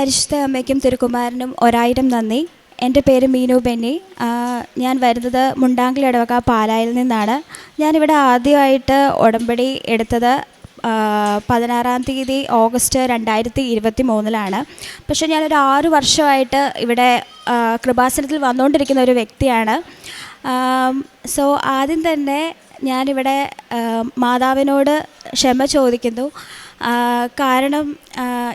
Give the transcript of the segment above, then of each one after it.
പരിശുദ്ധ അമ്മയ്ക്കും തിരുക്കുമാരനും ഒരായിരം നന്ദി. എന്റെ പേര് മീനു ബെന്നി. ഞാൻ വരുന്നത് മുണ്ടാങ്കിൽ ഇടവക പാലായിൽ നിന്നാണ്. ഞാനിവിടെ ആദ്യമായിട്ട് ഉടമ്പടി എടുത്തത് പതിനാറാം തീയതി ഓഗസ്റ്റ് രണ്ടായിരത്തി ഇരുപത്തി മൂന്നിലാണ് പക്ഷേ ഞാനൊരു ആറു വർഷമായിട്ട് ഇവിടെ കൃപാസനത്തിൽ വന്നുകൊണ്ടിരിക്കുന്ന ഒരു വ്യക്തിയാണ്. സോ ആദ്യം തന്നെ ഞാനിവിടെ മാതാവിനോട് ക്ഷമ ചോദിക്കുന്നു. കാരണം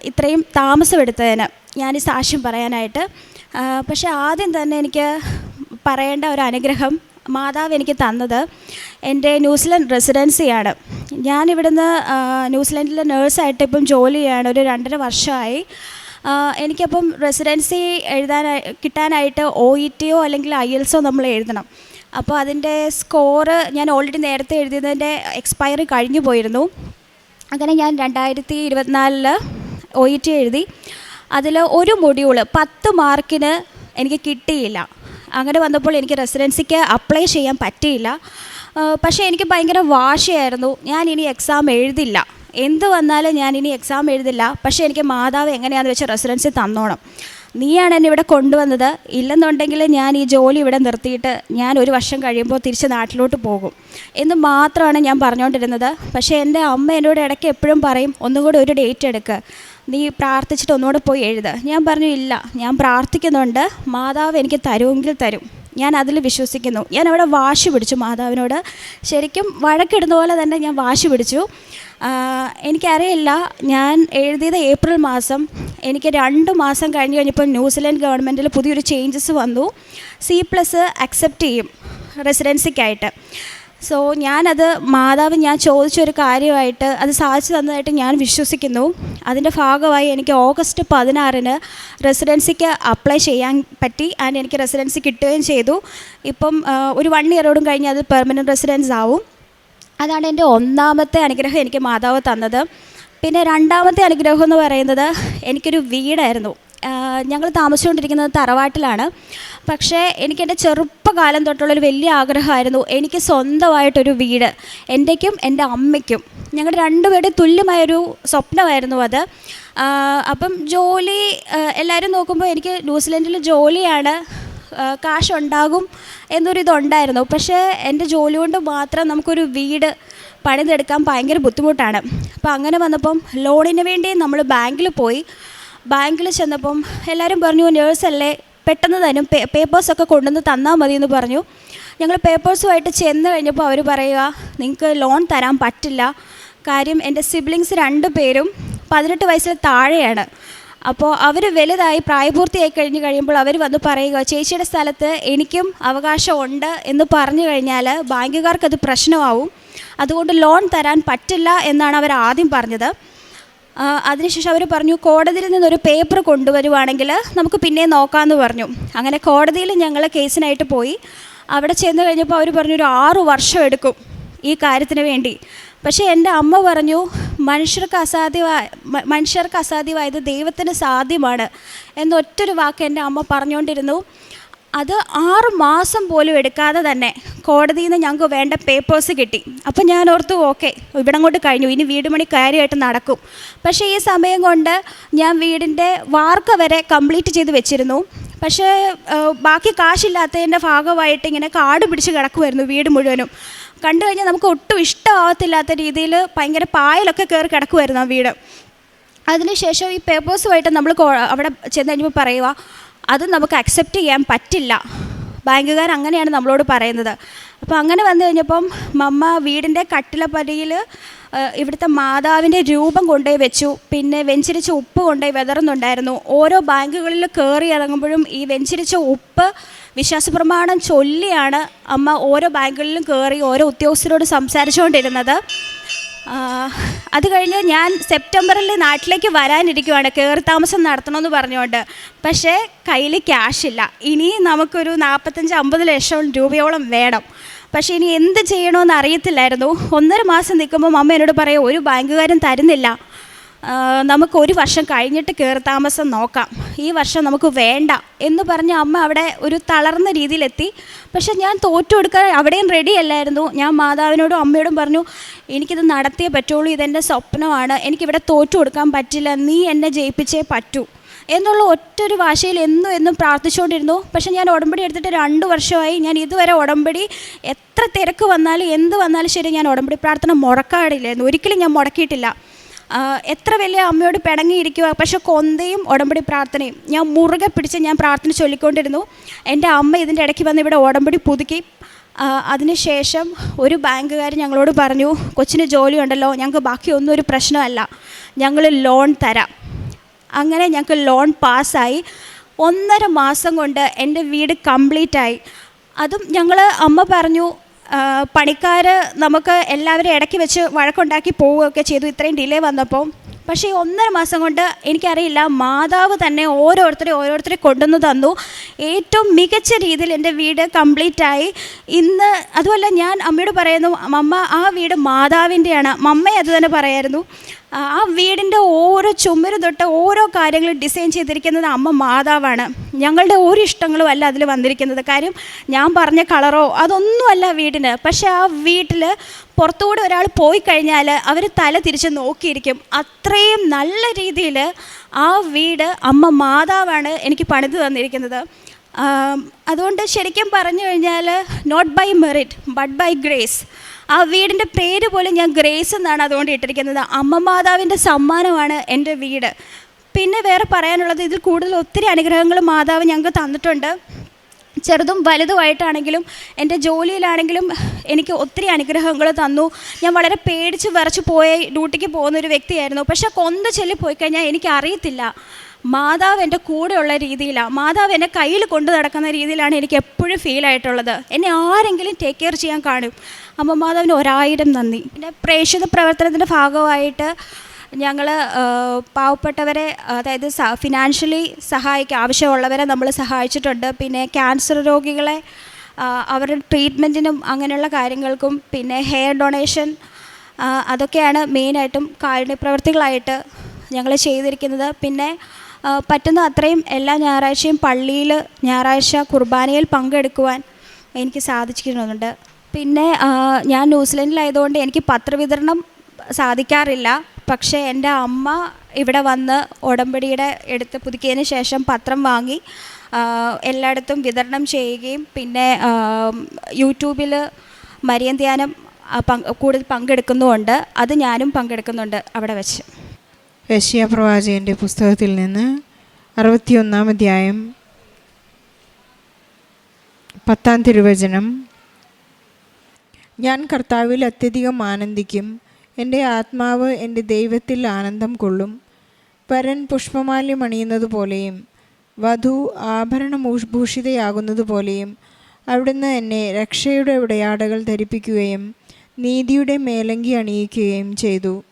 ഇത്രയും താമസമെടുത്തതിന് ഞാൻ ഈ സാക്ഷ്യം പറയാനായിട്ട് പക്ഷേ ആദ്യം തന്നെ എനിക്ക് പറയേണ്ട ഒരു അനുഗ്രഹം മാതാവ് എനിക്ക് തന്നത് എന്റെ ന്യൂസിലൻഡ് റെസിഡൻസിയാണ്. ഞാൻ ഇവിടുന്ന് ന്യൂസിലൻഡിലെ നേഴ്സായിട്ട് ഇപ്പം ജോലി ചെയ്യാണ് ഒരു രണ്ടര വർഷമായി. എനിക്കപ്പം റെസിഡൻസി എഴുതാനായി കിട്ടാനായിട്ട് ഒ ഇ ടിയോ അല്ലെങ്കിൽ ഐ എൽസോ നമ്മൾ എഴുതണം. അപ്പോൾ അതിന്റെ സ്കോറ് ഞാൻ ഓൾറെഡി നേരത്തെ എഴുതിയതിന്റെ എക്സ്പയറി കഴിഞ്ഞു പോയിരുന്നു അങ്ങനെ ഞാൻ രണ്ടായിരത്തി ഇരുപത്തിനാലിൽ ഒ ഇ ടി എഴുതി. അതിൽ ഒരു മൊഡ്യൂൾ പത്ത് മാർക്കിന് എനിക്ക് കിട്ടിയില്ല. അങ്ങനെ വന്നപ്പോൾ എനിക്ക് റെസിഡൻസിക്ക് അപ്ലൈ ചെയ്യാൻ പറ്റിയില്ല. പക്ഷേ എനിക്ക് ഭയങ്കര വാശിയായിരുന്നു. ഞാൻ ഇനി എക്സാം എഴുതില്ല. എന്ത് വന്നാലും ഞാൻ ഇനി എക്സാം എഴുതില്ല. പക്ഷേ എനിക്ക് മാതാവ് എങ്ങനെയാണെന്ന് വെച്ചാൽ റെസിഡൻസി തന്നോണം. നീയാണ് എന്നെ ഇവിടെ കൊണ്ടുവന്നത്. ഇല്ലെന്നുണ്ടെങ്കിൽ ഞാൻ ഈ ജോലി ഇവിടെ നിർത്തിയിട്ട് ഞാൻ ഒരു വർഷം കഴിയുമ്പോൾ തിരിച്ച് നാട്ടിലോട്ട് പോകും. എന്ന് മാത്രമാണ് ഞാൻ പറഞ്ഞുകൊണ്ടിരുന്നത് പക്ഷേ എന്റെ അമ്മ എന്നോട് ഇടയ്ക്ക് എപ്പോഴും പറയും ഒന്നുകൂടെ ഒരു ഡേറ്റ് എടുക്കുക നീ പ്രാർത്ഥിച്ചിട്ട് ഒന്നുകൂടെ പോയി എഴുതുക ഞാൻ പറഞ്ഞു ഇല്ല ഞാൻ പ്രാർത്ഥിക്കുന്നുണ്ട്. മാതാവ് എനിക്ക് തരുമെങ്കിൽ തരും. ഞാൻ അതിൽ വിശ്വസിക്കുന്നു. ഞാൻ അവിടെ വാശി പിടിച്ചു മാതാവിനോട്. ശരിക്കും വഴക്കിടുന്ന പോലെ തന്നെ ഞാൻ വാശി പിടിച്ചു. എനിക്കറിയില്ല ഞാൻ എഴുതിയത് ഏപ്രിൽ മാസം. എനിക്ക് രണ്ട് മാസം കഴിഞ്ഞ് കഴിഞ്ഞപ്പോൾ ന്യൂസിലൻഡ് ഗവൺമെന്റിൽ പുതിയൊരു ചേഞ്ചസ് വന്നു. സി പ്ലസ് അക്സെപ്റ്റ് ചെയ്യും റെസിഡൻസിക്കായിട്ട്. സോ ഞാനത് മാതാവ് ഞാൻ ചോദിച്ചൊരു കാര്യമായിട്ട് അത് സാധിച്ചു തന്നതായിട്ട് ഞാൻ വിശ്വസിക്കുന്നു. അതിന്റെ ഭാഗമായി എനിക്ക് ഓഗസ്റ്റ് പതിനാറിന് റെസിഡൻസിക്ക് അപ്ലൈ ചെയ്യാൻ പറ്റി ആൻഡ് എനിക്ക് റെസിഡൻസി കിട്ടുകയും ചെയ്തു. ഇപ്പം ഒരു വൺ ഇയറോടും കഴിഞ്ഞ് അത് പെർമനന്റ് റെസിഡൻസ് ആവും. അതാണ് എന്റെ ഒന്നാമത്തെ അനുഗ്രഹം എനിക്ക് മാതാവ് തന്നത്. പിന്നെ രണ്ടാമത്തെ അനുഗ്രഹം എന്ന് പറയുന്നത് എനിക്കൊരു വീടായിരുന്നു. ഞങ്ങൾ താമസിച്ചുകൊണ്ടിരിക്കുന്നത് തറവാട്ടിലാണ്. പക്ഷേ എനിക്ക് എന്റെ ചെറുപ്പകാലം തൊട്ടുള്ളൊരു വലിയ ആഗ്രഹമായിരുന്നു എനിക്ക് സ്വന്തമായിട്ടൊരു വീട് എന്റെക്കും എന്റെ അമ്മയ്ക്കും. ഞങ്ങളുടെ രണ്ടുപേരുടെ തുല്യമായൊരു സ്വപ്നമായിരുന്നു അത്. അപ്പം ജോലി എല്ലാവരും നോക്കുമ്പോൾ എനിക്ക് ന്യൂസിലൻഡിൽ ജോലിയാണ് കാശുണ്ടാകും എന്നൊരിതുണ്ടായിരുന്നു പക്ഷേ എന്റെ ജോലി കൊണ്ട് മാത്രം നമുക്കൊരു വീട് പണിതെടുക്കാൻ ഭയങ്കര ബുദ്ധിമുട്ടാണ്. അപ്പോൾ അങ്ങനെ വന്നപ്പം ലോണിന് വേണ്ടി നമ്മൾ ബാങ്കിൽ പോയി. ബാങ്കിൽ ചെന്നപ്പം എല്ലാവരും പറഞ്ഞു നേഴ്സല്ലേ പെട്ടെന്ന് തരും പേ പേപ്പേഴ്സൊക്കെ കൊണ്ടുവന്ന് തന്നാൽ മതി എന്ന് പറഞ്ഞു. ഞങ്ങൾ പേപ്പേഴ്സുമായിട്ട് ചെന്ന് കഴിഞ്ഞപ്പോൾ അവർ പറയുക നിങ്ങൾക്ക് ലോൺ തരാൻ പറ്റില്ല. കാര്യം എന്റെ സിബ്ലിങ്സ് രണ്ട് പേരും പതിനെട്ട് വയസ്സിൽ താഴെയാണ്. അപ്പോൾ അവർ വലുതായി പ്രായപൂർത്തിയായി കഴിഞ്ഞ് കഴിയുമ്പോൾ അവർ വന്ന് പറയുക ചേച്ചിയുടെ സ്ഥലത്ത് എനിക്കും അവകാശമുണ്ട് എന്ന് പറഞ്ഞു കഴിഞ്ഞാൽ ബാങ്കുകാർക്കത് പ്രശ്നമാവും. അതുകൊണ്ട് ലോൺ തരാൻ പറ്റില്ല എന്നാണ് അവർ ആദ്യം പറഞ്ഞത്. അതിനുശേഷം അവർ പറഞ്ഞു കോടതിയിൽ നിന്നൊരു പേപ്പർ കൊണ്ടുവരുവാണെങ്കിൽ നമുക്ക് പിന്നെ നോക്കാമെന്ന് പറഞ്ഞു. അങ്ങനെ കോടതിയിൽ ഞങ്ങൾ കേസിനായിട്ട് പോയി. അവിടെ ചെന്ന് കഴിഞ്ഞപ്പോൾ അവർ പറഞ്ഞു ഒരു ആറു വർഷം എടുക്കും ഈ കാര്യത്തിന് വേണ്ടി. പക്ഷേ എന്റെ അമ്മ പറഞ്ഞു മനുഷ്യർക്ക് അസാധ്യമായ മനുഷ്യർക്ക് അസാധ്യമായത് ദൈവത്തിന് സാധ്യമാണ്. എന്നൊറ്റൊരു വാക്ക് എന്റെ അമ്മ പറഞ്ഞുകൊണ്ടിരുന്നു. അത് ആറ് മാസം പോലും എടുക്കാതെ തന്നെ കോടതിയിൽ നിന്ന് ഞങ്ങൾക്ക് വേണ്ട പേപ്പേഴ്സ് കിട്ടി. അപ്പം ഞാൻ ഓർത്തു ഓക്കെ ഇവിടം കൊണ്ട് കഴിഞ്ഞു. ഇനി വീട് പണി കാര്യമായിട്ട് നടക്കും. പക്ഷേ ഈ സമയം കൊണ്ട് ഞാൻ വീടിന്റെ വാർക്ക വരെ കംപ്ലീറ്റ് ചെയ്ത് വെച്ചിരുന്നു. പക്ഷേ ബാക്കി കാശില്ലാത്തതിന്റെ ഭാഗമായിട്ട് ഇങ്ങനെ കാട് പിടിച്ച് കിടക്കുമായിരുന്നു വീട് മുഴുവനും. കണ്ടു കഴിഞ്ഞാൽ നമുക്ക് ഒട്ടും ഇഷ്ടമാവത്തില്ലാത്ത രീതിയിൽ ഭയങ്കര പായലൊക്കെ കയറി കിടക്കുമായിരുന്നു ആ വീട്. അതിനുശേഷം ഈ പേപ്പേഴ്സുമായിട്ട് നമ്മൾ അവിടെ ചെന്ന് കഴിഞ്ഞപ്പോൾ പറയുക അത് നമുക്ക് അക്സെപ്റ്റ് ചെയ്യാൻ പറ്റില്ല. ബാങ്കുകാർ അങ്ങനെയാണ് നമ്മളോട് പറയുന്നത്. അപ്പോൾ അങ്ങനെ വന്നു കഴിഞ്ഞപ്പം മമ്മ വീടിന്റെ കട്ടിലപ്പടിയിൽ ഇവിടുത്തെ മാതാവിന്റെ രൂപം കൊണ്ടുപോയി വെച്ചു. പിന്നെ വെഞ്ചരിച്ച ഉപ്പ് കൊണ്ടുപോയി വിതറുന്നുണ്ടായിരുന്നു. ഓരോ ബാങ്കുകളിൽ കയറി ഇറങ്ങുമ്പോഴും ഈ വെഞ്ചരിച്ച ഉപ്പ് വിശ്വാസപ്രമാണം ചൊല്ലിയാണ് അമ്മ ഓരോ ബാങ്കുകളിലും കയറി ഓരോ ഉദ്യോഗസ്ഥരോട് സംസാരിച്ചുകൊണ്ടിരുന്നത്. അത് കഴിഞ്ഞ് ഞാൻ സെപ്റ്റംബറിൽ നാട്ടിലേക്ക് വരാനിരിക്കുവാണ്. കയറി താമസം നടത്തണമെന്ന് പറഞ്ഞുകൊണ്ട്. പക്ഷേ കയ്യിൽ ക്യാഷ് ഇല്ല. ഇനി നമുക്കൊരു നാൽപ്പത്തഞ്ച് അമ്പത് ലക്ഷം രൂപയോളം വേണം. പക്ഷേ ഇനി എന്ത് ചെയ്യണമെന്ന് അറിയത്തില്ലായിരുന്നു. ഒന്നര മാസം നിൽക്കുമ്പോൾ അമ്മ എന്നോട് പറയും ഒരു ബാങ്കുകാരും തരുന്നില്ല. നമുക്ക് ഒരു വർഷം കഴിഞ്ഞിട്ട് കയറി താമസം നോക്കാം. ഈ വർഷം നമുക്ക് വേണ്ട എന്ന് പറഞ്ഞ് അമ്മ അവിടെ ഒരു തളർന്ന രീതിയിലെത്തി. പക്ഷെ ഞാൻ തോറ്റു കൊടുക്കാൻ അവിടെയും റെഡി അല്ലായിരുന്നു. ഞാൻ മാതാവിനോടും അമ്മയോടും പറഞ്ഞു എനിക്കിത് നടത്തിയേ പറ്റുള്ളൂ. ഇതെന്റെ സ്വപ്നമാണ്. എനിക്കിവിടെ തോറ്റു കൊടുക്കാൻ പറ്റില്ല. നീ എന്നെ ജയിപ്പിച്ചേ പറ്റൂ. എന്നുള്ള ഒറ്റൊരു ഭാഷയിൽ എന്നും എന്നും പ്രാർത്ഥിച്ചുകൊണ്ടിരുന്നു. പക്ഷേ ഞാൻ ഉടമ്പടി എടുത്തിട്ട് രണ്ട് വർഷമായി ഞാൻ ഇതുവരെ ഉടമ്പടി എത്ര തിരക്ക് വന്നാലും എന്ത് വന്നാലും ശരി ഞാൻ ഉടമ്പടി പ്രാർത്ഥന മുടക്കാടില്ലായിരുന്നു ഒരിക്കലും ഞാൻ മുടക്കിയിട്ടില്ല. എത്ര വലിയ അമ്മയോട് പിണങ്ങിയിരിക്കുക? പക്ഷെ കൊന്തയും ഉടമ്പടി പ്രാർത്ഥനയും. ഞാൻ മുറുകെ പിടിച്ച് ഞാൻ പ്രാർത്ഥന ചൊല്ലിക്കൊണ്ടിരുന്നു. എന്റെ അമ്മ ഇതിന്റെ ഇടയ്ക്ക് വന്ന് ഇവിടെ ഉടമ്പടി പുതുക്കി. അതിനുശേഷം ഒരു ബാങ്കുകാർ ഞങ്ങളോട് പറഞ്ഞു കൊച്ചിന് ജോലി ഉണ്ടല്ലോ ഞങ്ങൾക്ക് ബാക്കിയൊന്നും ഒരു പ്രശ്നമല്ല. ഞങ്ങൾ ലോൺ തരാം. അങ്ങനെ ഞങ്ങൾക്ക് ലോൺ പാസ്സായി. ഒന്നര മാസം കൊണ്ട് എന്റെ വീട് കംപ്ലീറ്റായി. അതും ഞങ്ങൾ അമ്മ പറഞ്ഞു പണിക്കാർ നമുക്ക് എല്ലാവരും ഇടയ്ക്ക് വെച്ച് വഴക്കുണ്ടാക്കി പോവുകയൊക്കെ ചെയ്തു. ഇത്രയും ഡിലേ വന്നപ്പോൾ പക്ഷേ ഈ ഒന്നര മാസം കൊണ്ട് എനിക്കറിയില്ല മാതാവ് തന്നെ ഓരോരുത്തരെ ഓരോരുത്തരെ കൊണ്ടുവന്ന് തന്നു. ഏറ്റവും മികച്ച രീതിയിൽ എന്റെ വീട് കംപ്ലീറ്റ് ആയി ഇന്ന് അതുമല്ല ഞാൻ അമ്മയോട് പറയുന്നു അമ്മ ആ വീട് മാതാവിന്റെയാണ്. മമ്മ അത് തന്നെ പറയായിരുന്നു. ആ വീടിന്റെ ഓരോ ചുമര് തൊട്ട് ഓരോ കാര്യങ്ങളും ഡിസൈൻ ചെയ്തിരിക്കുന്നത് അമ്മ മാതാവാണ്. ഞങ്ങളുടെ ഒരു ഇഷ്ടങ്ങളും അല്ല അതിൽ വന്നിരിക്കുന്നത്. കാര്യം ഞാൻ പറഞ്ഞ കളറോ അതൊന്നുമല്ല വീടിന്. പക്ഷേ ആ വീട്ടിൽ പുറത്തുകൂടെ ഒരാൾ പോയി കഴിഞ്ഞാൽ അവർ തല തിരിച്ച് നോക്കിയിരിക്കും. അത്രയും നല്ല രീതിയിൽ ആ വീട് അമ്മ മാതാവാണ് എനിക്ക് പണിത് തന്നിരിക്കുന്നത്. അതുകൊണ്ട് ശരിക്കും പറഞ്ഞു കഴിഞ്ഞാൽ not by merit but by grace ആ വീടിന്റെ പേര് പോലും ഞാൻ ഗ്രേസ് എന്നാണ് അതുകൊണ്ട് ഇട്ടിരിക്കുന്നത്. അമ്മ മാതാവിന്റെ സമ്മാനമാണ് എന്റെ വീട്. പിന്നെ വേറെ പറയാനുള്ളത് ഇതിൽ കൂടുതൽ ഒത്തിരി അനുഗ്രഹങ്ങൾ മാതാവ് ഞങ്ങൾക്ക് തന്നിട്ടുണ്ട്. ചെറുതും വലുതുമായിട്ടാണെങ്കിലും എന്റെ ജോലിയിലാണെങ്കിലും എനിക്ക് ഒത്തിരി അനുഗ്രഹങ്ങൾ തന്നു. ഞാൻ വളരെ പേടിച്ച് വിറച്ച് പോയ ഡ്യൂട്ടിക്ക് പോകുന്ന ഒരു വ്യക്തിയായിരുന്നു. പക്ഷേ കൊന്ത ചൊല്ലി പോയി കഴിഞ്ഞാൽ എനിക്ക് അറിയത്തില്ല മാതാവ് എന്റെ കൂടെയുള്ള രീതിയിലാണ്. മാതാവ് എന്നെ കയ്യിൽ കൊണ്ടു നടക്കുന്ന രീതിയിലാണ് എനിക്ക് എപ്പോഴും ഫീൽ ആയിട്ടുള്ളത്. എന്നെ ആരെങ്കിലും ടേക്ക് കെയർ ചെയ്യാൻ കാണും. അമ്മ മാതാവിന് ഒരായിരം നന്ദി. എന്റെ പ്രേക്ഷിത പ്രവർത്തനത്തിന്റെ ഭാഗമായിട്ട് ഞങ്ങൾ പാവപ്പെട്ടവരെ അതായത് ഫിനാൻഷ്യലി സഹായിക്കുക ആവശ്യമുള്ളവരെ നമ്മൾ സഹായിച്ചിട്ടുണ്ട്. പിന്നെ ക്യാൻസർ രോഗികളെ അവരുടെ ട്രീറ്റ്മെന്റിനും അങ്ങനെയുള്ള കാര്യങ്ങൾക്കും പിന്നെ ഹെയർ ഡൊണേഷൻ അതൊക്കെയാണ് മെയിനായിട്ടും കാരുണ്യ പ്രവർത്തികളായിട്ട് ഞങ്ങൾ ചെയ്തിരിക്കുന്നത്. പിന്നെ പറ്റുന്ന അത്രയും എല്ലാ ഞായറാഴ്ചയും പള്ളിയിൽ ഞായറാഴ്ച കുർബാനയിൽ പങ്കെടുക്കുവാൻ എനിക്ക് സാധിച്ചിരുന്നുണ്ട്. പിന്നെ ഞാൻ ന്യൂസിലൻഡിലായതുകൊണ്ട് എനിക്ക് പത്രവിതരണം സാധിക്കാറില്ല. പക്ഷേ എന്റെ അമ്മ ഇവിടെ വന്ന് ഉടമ്പടിയുടെ എടുത്ത് പുതുക്കിയതിന് ശേഷം പത്രം വാങ്ങി എല്ലായിടത്തും വിതരണം ചെയ്യുകയും പിന്നെ യൂട്യൂബിൽ മരിയൻ ധ്യാനം കൂടുതൽ പങ്കെടുക്കുന്നുമുണ്ട്. അത് ഞാനും പങ്കെടുക്കുന്നുണ്ട് അവിടെ വെച്ച്. ഏഷ്യ പ്രവാചകന്റെ പുസ്തകത്തിൽ നിന്ന് അറുപത്തിയൊന്നാം അധ്യായം പത്താം തിരുവചനം. ഞാൻ കർത്താവിൽ അത്യധികം ആനന്ദിക്കും. എന്റെ ആത്മാവ് എന്റെ ദൈവത്തിൽ ആനന്ദം കൊള്ളും. പരൻ പുഷ്പമാല്യം അണിയുന്നത് പോലെയും വധു ആഭരണഭൂഷിതയാകുന്നത് പോലെയും അവിടുന്ന് എന്നെ രക്ഷയുടെ ഉടയാടകൾ ധരിപ്പിക്കുകയും നീതിയുടെ മേലങ്കി അണിയിക്കുകയും ചെയ്തു.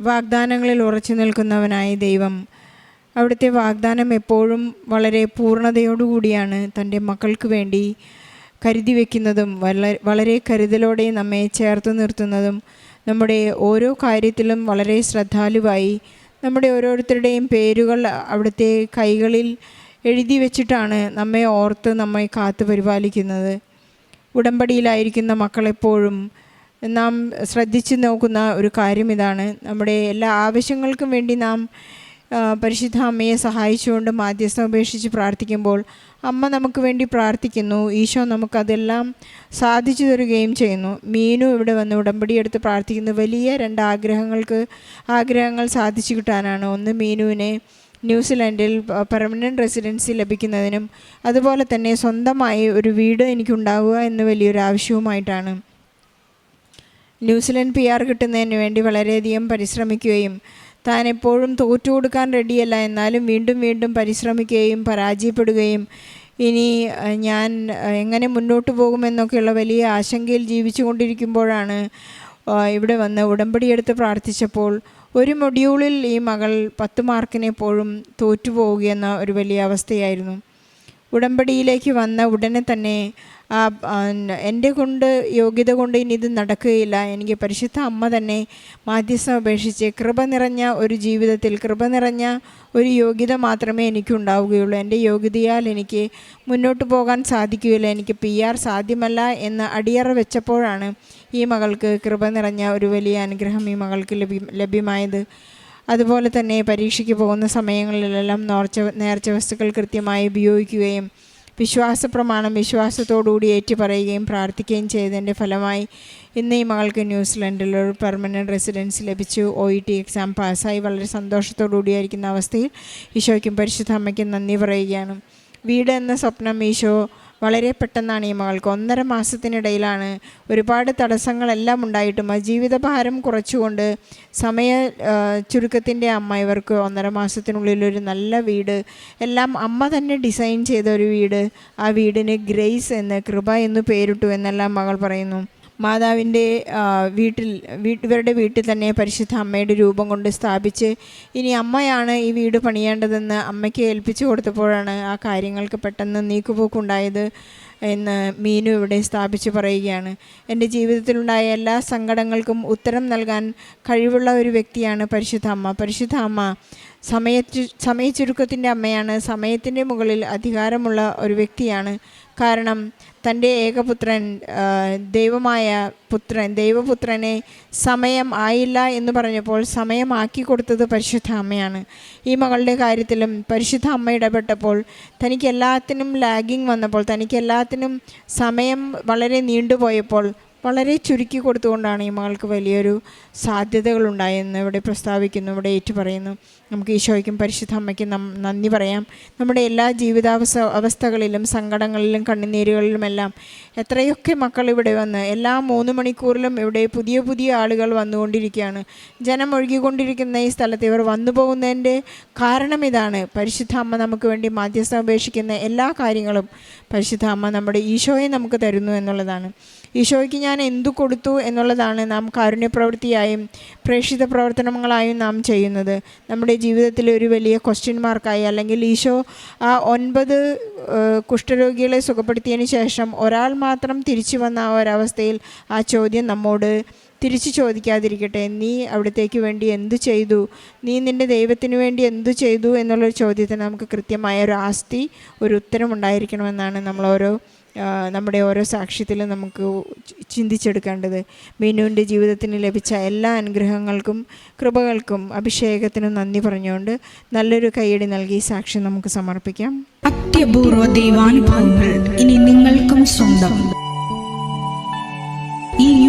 വാഗ്ദാനങ്ങളിൽ ഉറച്ചു നിൽക്കുന്നവനായ ദൈവം അവിടുത്തെ വാഗ്ദാനം എപ്പോഴും വളരെ പൂർണതയോടുകൂടിയാണ് തന്റെ മക്കൾക്ക് വേണ്ടി കരുതി വയ്ക്കുന്നതും വളരെ വളരെ കരുതലോടെ നമ്മെ ചേർത്ത് നിർത്തുന്നതും നമ്മുടെ ഓരോ കാര്യത്തിലും വളരെ ശ്രദ്ധാലുവായി നമ്മുടെ ഓരോരുത്തരുടെയും പേരുകൾ അവിടുത്തെ കൈകളിൽ എഴുതി വെച്ചിട്ടാണ് നമ്മെ ഓർത്ത് നമ്മെ കാത്തു പരിപാലിക്കുന്നത്. ഉടമ്പടിയിലായിരിക്കുന്ന മക്കളെപ്പോഴും നാം ശ്രദ്ധിച്ചു നോക്കുന്ന ഒരു കാര്യം ഇതാണ്. നമ്മുടെ എല്ലാ ആവശ്യങ്ങൾക്കും വേണ്ടി നാം പരിശുദ്ധ അമ്മയെ സഹായിച്ചുകൊണ്ട് മാധ്യസ്ഥം ഉപേക്ഷിച്ച് പ്രാർത്ഥിക്കുമ്പോൾ അമ്മ നമുക്ക് വേണ്ടി പ്രാർത്ഥിക്കുന്നു. ഈശോ നമുക്കതെല്ലാം സാധിച്ചു തരുകയും ചെയ്യുന്നു. മീനു ഇവിടെ വന്ന് ഉടമ്പടി എടുത്ത് പ്രാർത്ഥിക്കുന്നു. വലിയ രണ്ട് ആഗ്രഹങ്ങൾക്ക് ആഗ്രഹങ്ങൾ സാധിച്ചു കിട്ടാനാണ്. ഒന്ന് മീനുവിനെ ന്യൂസിലൻഡിൽ പെർമനന്റ് റെസിഡൻസി ലഭിക്കുന്നതിനും അതുപോലെ തന്നെ സ്വന്തമായി ഒരു വീട് എനിക്കുണ്ടാവുക എന്ന് വലിയൊരു ആവശ്യവുമായിട്ടാണ്. ന്യൂസിലൻഡ് പി ആർ കിട്ടുന്നതിന് വേണ്ടി വളരെയധികം പരിശ്രമിക്കുകയും താൻ എപ്പോഴും തോറ്റു കൊടുക്കാൻ റെഡിയല്ല എന്നാലും വീണ്ടും വീണ്ടും പരിശ്രമിക്കുകയും പരാജയപ്പെടുകയും ഇനി ഞാൻ എങ്ങനെ മുന്നോട്ട് പോകുമെന്നൊക്കെയുള്ള വലിയ ആശങ്കയിൽ ജീവിച്ചു കൊണ്ടിരിക്കുമ്പോഴാണ് ഇവിടെ വന്ന് ഉടമ്പടിയെടുത്ത് പ്രാർത്ഥിച്ചപ്പോൾ ഒരു മൊഡ്യൂളിൽ ഈ മകൾ പത്ത് മാർക്കിനെപ്പോഴും തോറ്റുപോവുകയെന്ന ഒരു വലിയ അവസ്ഥയായിരുന്നു. ഉടമ്പടിയിലേക്ക് വന്ന ഉടനെ തന്നെ എന്റെ കൊണ്ട് യോഗ്യത കൊണ്ട് ഇനി ഇത് നടക്കുകയില്ല. എനിക്ക് പരിശുദ്ധ അമ്മ തന്നെ മാധ്യസ്ഥം അപേക്ഷിച്ച് കൃപ നിറഞ്ഞ ഒരു ജീവിതത്തിൽ കൃപ നിറഞ്ഞ ഒരു യോഗ്യത മാത്രമേ എനിക്കുണ്ടാവുകയുള്ളൂ. എന്റെ യോഗ്യതയാൽ എനിക്ക് മുന്നോട്ട് പോകാൻ സാധിക്കുകയില്ല. എനിക്ക് പി ആർ സാധ്യമല്ല എന്ന് അടിയറ വെച്ചപ്പോഴാണ് ഈ മകൾക്ക് കൃപ നിറഞ്ഞ ഒരു വലിയ അനുഗ്രഹം ഈ മകൾക്ക് ലഭ്യ ലഭ്യമായത്. അതുപോലെ തന്നെ പരീക്ഷയ്ക്ക് പോകുന്ന സമയങ്ങളിലെല്ലാം നേർച്ച നേർച്ച വസ്തുക്കൾ കൃത്യമായി ഉപയോഗിക്കുകയും വിശ്വാസ പ്രമാണം വിശ്വാസത്തോടുകൂടി ഏറ്റുപറയുകയും പ്രാർത്ഥിക്കുകയും ചെയ്തതിന്റെ ഫലമായി ഇന്ന് ഈ മകൾക്ക് ന്യൂസിലൻഡിൽ ഒരു പെർമനന്റ് റെസിഡൻസ് ലഭിച്ചു. ഒ ഇ ടി എക്സാം പാസ്സായി. വളരെ സന്തോഷത്തോടുകൂടിയായിരിക്കുന്ന അവസ്ഥയിൽ ഈശോയ്ക്കും പരിശുദ്ധ അമ്മയ്ക്കും നന്ദി പറയുകയാണ്. വീട് എന്ന സ്വപ്നം ഈശോ വളരെ പെട്ടെന്നാണ് ഈ മകൾക്ക്. ഒന്നര മാസത്തിനിടയിലാണ് ഒരുപാട് തടസ്സങ്ങളെല്ലാം ഉണ്ടായിട്ടും ജീവിതഭാരം കുറച്ചുകൊണ്ട് സമയ ചുരുക്കത്തിന്റെ അമ്മ ഇവർക്ക് ഒന്നര മാസത്തിനുള്ളിൽ ഒരു നല്ല വീട് എല്ലാം അമ്മ തന്നെ ഡിസൈൻ ചെയ്ത ഒരു വീട് ആ വീടിന് ഗ്രേസ് എന്ന് കൃപ എന്ന് പേരിട്ടു എന്നെല്ലാം മകൾ പറയുന്നു. മാതാവിന്റെ വീട്ടിൽ വീട്ട് ഇവരുടെ വീട്ടിൽ തന്നെ പരിശുദ്ധ അമ്മയുടെ രൂപം കൊണ്ട് സ്ഥാപിച്ച് ഇനി അമ്മയാണ് ഈ വീട് പണിയേണ്ടതെന്ന് അമ്മയ്ക്ക് ഏൽപ്പിച്ചു കൊടുത്തപ്പോഴാണ് ആ കാര്യങ്ങൾക്ക് പെട്ടെന്ന് നീക്കുപോക്കുണ്ടായത് എന്ന് മീനു ഇവിടെ സ്ഥാപിച്ച് പറയുകയാണ്. എന്റെ ജീവിതത്തിലുണ്ടായ എല്ലാ സങ്കടങ്ങൾക്കും ഉത്തരം നൽകാൻ കഴിവുള്ള ഒരു വ്യക്തിയാണ് പരിശുദ്ധ അമ്മ. പരിശുദ്ധ അമ്മ സമയ സമയച്ചുരുക്കത്തിന്റെ അമ്മയാണ്. സമയത്തിന്റെ മുകളിൽ അധികാരമുള്ള ഒരു വ്യക്തിയാണ്. കാരണം തന്റെ ഏകപുത്രൻ ദൈവമായ പുത്രൻ ദൈവപുത്രനെ സമയം ആയില്ല എന്ന് പറഞ്ഞപ്പോൾ സമയമാക്കി കൊടുത്തത് പരിശുദ്ധ അമ്മയാണ്. ഈ മകളുടെ കാര്യത്തിലും പരിശുദ്ധ അമ്മ ഇടപെട്ടപ്പോൾ തനിക്ക് എല്ലാത്തിനും ലാഗിങ് വന്നപ്പോൾ തനിക്ക് എല്ലാത്തിനും സമയം വളരെ നീണ്ടുപോയപ്പോൾ വളരെ ചുരുക്കി കൊടുത്തുകൊണ്ടാണ് ഈ മകൾക്ക് വലിയൊരു സാധ്യതകളുണ്ടായെന്ന് ഇവിടെ പ്രസ്താവിക്കുന്നു ഇവിടെ ഏറ്റുപറയുന്നു. നമുക്ക് ഈശോയ്ക്കും പരിശുദ്ധ അമ്മയ്ക്കും നന്ദി പറയാം. നമ്മുടെ എല്ലാ ജീവിതാവസ അവസ്ഥകളിലും സങ്കടങ്ങളിലും കണ്ണുനീരുകളിലുമെല്ലാം എത്രയൊക്കെ മക്കൾ ഇവിടെ വന്ന് എല്ലാ മൂന്ന് മണിക്കൂറിലും ഇവിടെ പുതിയ പുതിയ ആളുകൾ വന്നുകൊണ്ടിരിക്കുകയാണ്. ജനം ഒഴുകിക്കൊണ്ടിരിക്കുന്ന ഈ സ്ഥലത്ത് ഇവർ വന്നു പോകുന്നതിന്റെ കാരണം ഇതാണ്. പരിശുദ്ധ അമ്മ നമുക്ക് വേണ്ടി മാധ്യസ്ഥ അപേക്ഷിക്കുന്ന എല്ലാ കാര്യങ്ങളും പരിശുദ്ധ അമ്മ നമ്മുടെ ഈശോയെ നമുക്ക് തരുന്നു എന്നുള്ളതാണ്. ഈശോയ്ക്ക് ഞാൻ എന്തു കൊടുത്തു എന്നുള്ളതാണ് നാം കാരുണ്യപ്രവൃത്തിയായും പ്രേക്ഷിത പ്രവർത്തനങ്ങളായും നാം ചെയ്യുന്നത്. നമ്മുടെ ജീവിതത്തിൽ ഒരു വലിയ ക്വസ്റ്റ്യൻ മാർക്കായി അല്ലെങ്കിൽ ഈശോ ആ ഒൻപത് കുഷ്ഠരോഗികളെ സുഖപ്പെടുത്തിയതിന് ശേഷം ഒരാൾ മാത്രം തിരിച്ചു വന്ന ആ ഒരവസ്ഥയിൽ ആ ചോദ്യം നമ്മോട് തിരിച്ചു ചോദിക്കാതിരിക്കട്ടെ. നീ അവിടത്തേക്ക് വേണ്ടി എന്തു ചെയ്തു? നീ നിന്റെ ദൈവത്തിന് വേണ്ടി എന്തു ചെയ്തു? എന്നുള്ളൊരു ചോദ്യത്തിന് നമുക്ക് കൃത്യമായ ഒരു ആസ്തി ഒരു ഉത്തരം ഉണ്ടായിരിക്കണമെന്നാണ് നമ്മൾ ഓരോ ആ, നമ്മുടെ ഓരോ സാക്ഷ്യത്തിലും നമുക്ക് ചിന്തിച്ചെടുക്കേണ്ടത് മീനുവിന്റെ ജീവിതത്തിന് ലഭിച്ച എല്ലാ അനുഗ്രഹങ്ങൾക്കും കൃപകൾക്കും അഭിഷേകത്തിനും നന്ദി പറഞ്ഞുകൊണ്ട് നല്ലൊരു കൈയടി നൽകി സാക്ഷ്യം നമുക്ക് സമർപ്പിക്കാം. അത്യപൂർവ ദൈവാനുഭവങ്ങൾ ഇനി നിങ്ങൾക്കും സ്വന്തം. ഈ